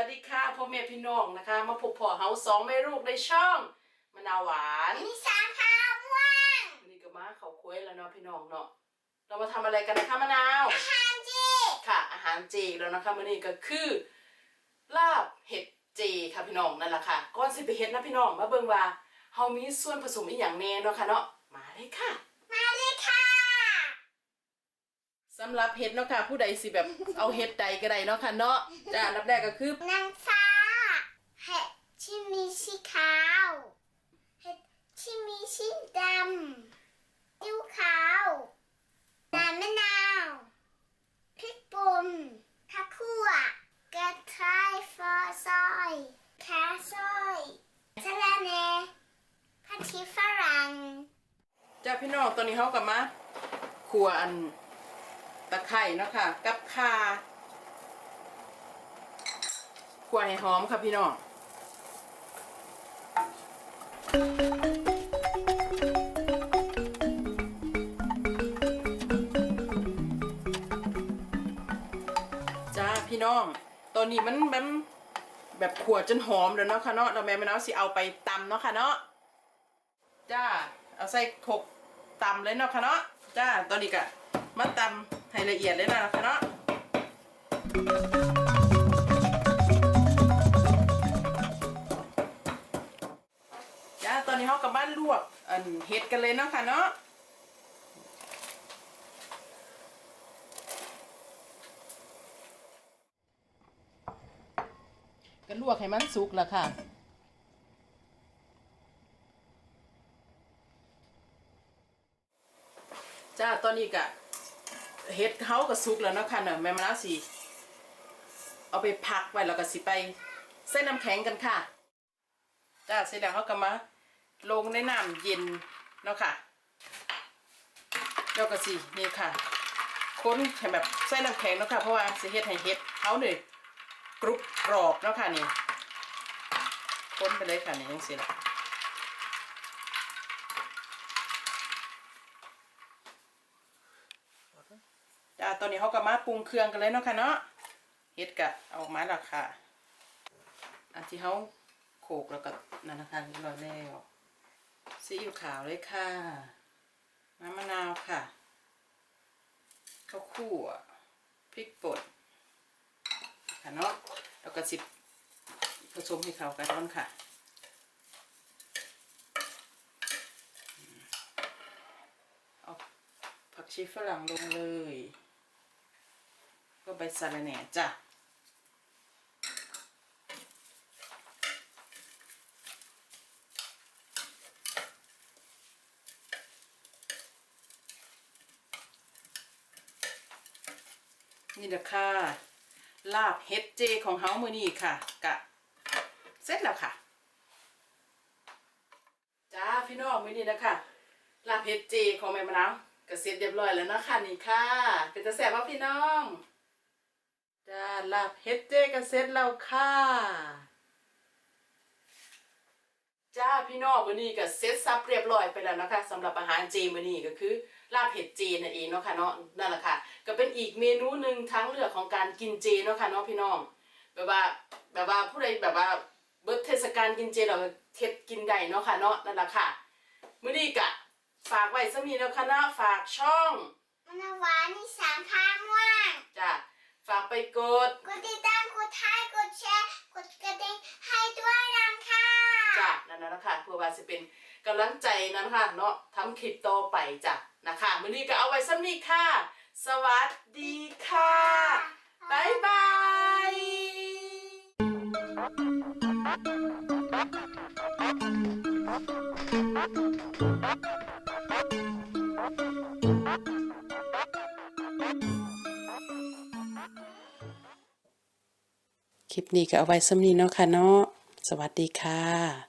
วัสดีค่ะพ่อแม่พี่น้องนะคะ มาพบพ่อเฮาสองแม่ลูกในช่องมะนาวหวานนิสานข้าวม่วงวันนี้ก็มาเขาคุยแล้วเนาะพี่น้องเนาะเรามาทำอะไรกันนะคะมะนาวทานจีค่ะ อาหารเจแล้วนะคะมื้อนี้ก็คือลาบเห็ดเจค่ะพี่น้องนั่นแหละค่ะก่อนสิไปเฮ็ดนะพี่น้องมาเบิ่งว่าเฮามีส่วนผสมอีหยังแน่เนาะค่ะเนาะมาเลยค่ะ มาเลยค่ะ สำหรับเห็ดเนาะค่ะ ผู้ใดสิแบบเอาเห็ดใดก็ได้เนาะค่ะเนาะจ้าอันดับแรกก็คือ นางฟ้าเห็ดที่มีสีขาวเห็ดที่มีสีดำยิ้วขาวน้ำมะนาวพริกป่นข้าวคั่วกระเทียมฟอซอยแครซอยสะระแหน่ผักชีฝรั่ง จ้าพี่น้องตอนนี้เฮากับมาขัวอัน ตะไคร่เนาะค่ะ กับข่าขัวให้หอมค่ะพี่น้องจ้าพี่น้อง ตอนนี้มันมันแบบขัวจนหอมแล้วเนาะค่ะเนาะเราแม่แม่เนาะสิเอาไปตำเนาะค่ะเนาะจ้าเอาใส่ขกตำเลยเนาะค่ะเนาะจ้าตอนนี้ก็มาตำ ให้ละเอียดเลยนะค่ะเนาะจ้าตอนนี้เขากับบ้านลวกอันเห็ดกันเลยเนาะค่ะเนาะก็ลวกให้มันสุกแล้วค่ะจ้าตอนนี้ก็ เฮ็ดเขาก็สุกแล้วเนาะค่ะเนาะแม่มะนาวสิเอาไปพักไว้แล้วก็สิไปเส้นน้ำแข็งกันค่ะจ้าเสร็จแล้วเขาก็มาลงในน้ำเย็นเนาะค่ะแล้วก็สินี่ค่ะค้นให้แบบใส่น้ำแข็งเนาะค่ะเพราะว่าสิเฮ็ดให้เฮ็ดเขาเนี่ยกรุบกรอบเนาะค่ะนี่ค้นไปเลยค่ะนี่ยังสิละ ตอนนี้เขาก็มาปรุงเครื่องกันเลยเนาะค่ะเนาะเฮ็ดกะเอามาแล้วค่ะ อันที่เขาโขกแล้วก็นั่นนะคะเรียบร้อยแล้วซีอิ๊วขาวเลยค่ะน้ำมะนาวค่ะข้าวคั่วพริกป่นค่ะเนาะแล้วก็สิผสมให้เข้ากันร้อนค่ะเอาผักชีฝรั่งลงเลย ก็ใบสะระแหน่จ้ะนี่แหละค่ะ ลาบเฮ็ดเจของเฮามือนี้ค่ะ กะ เสร็จแล้วค่ะ จ้าพี่น้องมือนี้นะคะลาบเฮ็ดเจของแม่มะนาวก็เสร็จเรียบร้อยแล้วนะคะนี่ค่ะ เป็นตาแสบว่าพี่น้อง จ้าลาบเฮ็ดเจก็เสร็จแล้วค่ะจ้าพี่น้องมื้อนี้ก็เสร็จสับเรียบร้อยไปแล้วนะคะสำหรับอาหารเจมื้อนี้ก็คือลาบเห็ดเจนั่นเองเนาะค่ะเนาะนั่นแหละค่ะ ก็เป็นอีกเมนูหนึ่งทั้งเลือกของการกินเจเนาะค่ะเนาะพี่น้องแบบว่าแบบว่าผู้ใดแบบว่าเบิดเทศกาลกินเจเราเทศกินได้เนาะค่ะเนาะนั่นแหละค่ะมื้อนี้ก็ฝากไว้ซะมีแล้วค่ะเนาะฝากช่องมะนาวานิสานข้าวม่ะ กไปกด กดติดตามกดไลค์กดแชร์ กดกระดิ่งให้ด้วยนะคะจ้ะนั่นนะนะคะเพื่อว่าจะเป็นกำลังใจนะคะเนาะทำคลิปต่อไปจ้ะนะคะมื้อนี้ก็เอาไว้ซ้ำนี้ค่ะ สวัสดีค่ะบ๊ายบายค ลิปนี้ก็เอาไว้ซ้ำนี้เนาะค่ะเนาะสวัสดีค่ะ